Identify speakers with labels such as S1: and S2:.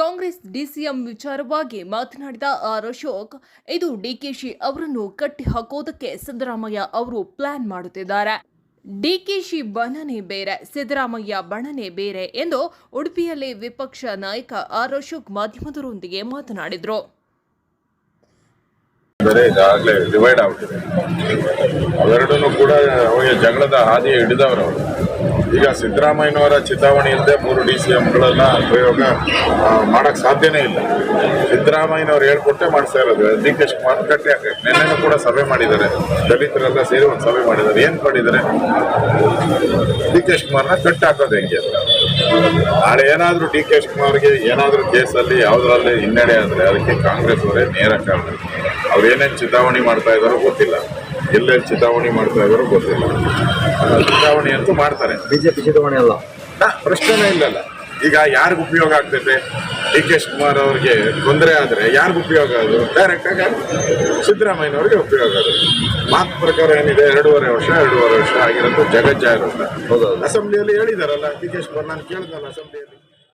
S1: Congress DCM ವಿಚಾರವಾಗಿ ಮಾತನಾಡಿದ R Ashok, ಇದು ಡಿಕೆಶಿ ಅವರನ್ನು ಕಟ್ಟಿ ಹಾಕೋದಕ್ಕೆ ಸಿದ್ದರಾಮಯ್ಯ ಅವರು ಪ್ಲಾನ್ ಮಾಡುತ್ತಿದ್ದಾರೆ. ಡಿಕೆಶಿ ಬಣನೆ ಬೇರೆ, ಸಿದ್ದರಾಮಯ್ಯ ಬಣನೆ ಬೇರೆ ಎಂದು ಉಡುಪಿಯಲ್ಲಿ ವಿಪಕ್ಷ ನಾಯಕ ಆರ್ ಅಶೋಕ್ ಮಾಧ್ಯಮದರೊಂದಿಗೆ ಮಾತನಾಡಿದರು.
S2: ಡಿವೈಡ್ ಕೂಡ ಅವರಿಗೆ ಜಗಳದ ಹಾದಿ ಹಿಡಿದವರು ಈಗ ಸಿದ್ದರಾಮಯ್ಯನವರ ಚಿತಾವಣೆ ಇಲ್ಲದೆ ಮೂರು ಡಿ ಸಿ ಎಂಗಳನ್ನ ಪ್ರಯೋಗ ಮಾಡಕ್ ಸಾಧ್ಯನೇ ಇಲ್ಲ. ಸಿದ್ದರಾಮಯ್ಯನವ್ರು ಹೇಳ್ಕೊಟ್ಟೆ ಮಾಡಿಸ್ತಾ ಇರೋದು. ಡಿ ಕೆ ಶಿವಕುಮಾರ್ ಕಟ್ಟೆ ನಿನ್ನೆನೂ ಕೂಡ ಸಭೆ ಮಾಡಿದ್ದಾರೆ. ದಲಿತರೆಲ್ಲ ಸೇರಿ ಒಂದು ಸಭೆ ಮಾಡಿದ್ದಾರೆ. ಏನ್ ಮಾಡಿದ್ದಾರೆ? ಡಿ ಕೆ ಶಿವಕುಮಾರ್ನ ಕಟ್ಟಿ ಹಾಕೋದು ಹೆಂಗೆ ನಾಳೆ ಏನಾದರೂ ಡಿ ಕೆ ಶಿವಕುಮಾರ್ಗೆ ಏನಾದ್ರೂ ಕೇಸಲ್ಲಿ ಯಾವುದರಲ್ಲಿ ಹಿನ್ನಡೆ ಆದರೆ ಅದಕ್ಕೆ ಕಾಂಗ್ರೆಸ್ ಅವರೇ ನೇರ ಕಾರಣ. ಅವ್ರು ಏನೇನು ಚಿತಾವಣೆ ಮಾಡ್ತಾ ಇದಾರೋ ಗೊತ್ತಿಲ್ಲ. ಎಲ್ಲೆಲ್ಲಿ ಚಿತಾವಣೆ ಮಾಡ್ತಾ ಇದಾರೋ ಗೊತ್ತಿಲ್ಲ. ಆ, ಚಿತಾವಣೆ ಅಂತೂ ಮಾಡ್ತಾರೆ.
S3: ಬಿಜೆಪಿ ಚುನಾವಣೆ ಅಲ್ಲ.
S2: ಪ್ರಶ್ನೆನೇ ಇಲ್ಲಲ್ಲ. ಈಗ ಯಾರಿಗೂ ಉಪಯೋಗ ಆಗ್ತೈತೆ? ಡಿ ಕೆ ಶಿವಕುಮಾರ್ ಅವ್ರಿಗೆ ತೊಂದರೆ ಆದರೆ ಯಾರಿಗೂ ಉಪಯೋಗ ಆಗೋದು? ಡೈರೆಕ್ಟ್ ಆಗಿ ಸಿದ್ದರಾಮಯ್ಯನವ್ರಿಗೆ ಉಪಯೋಗ ಅದು ಮಾತು ಪ್ರಕಾರ ಏನಿದೆ? ಎರಡೂವರೆ ವರ್ಷ ಎರಡೂವರೆ ವರ್ಷ ಆಗಿರೋದು ಜಗಜ್ಜಾಹಿರ
S3: ಹೌದೌದು.
S2: ಅಸೆಂಬ್ಲಿಯಲ್ಲಿ ಹೇಳಿದಾರಲ್ಲ ಡಿ ಕೆ ಶಿವಕುಮಾರ್ ನಾನು ಕೇಳಿದ್ನಲ್ಲ ಅಸೆಂಬ್ಲಿಯಲ್ಲಿ.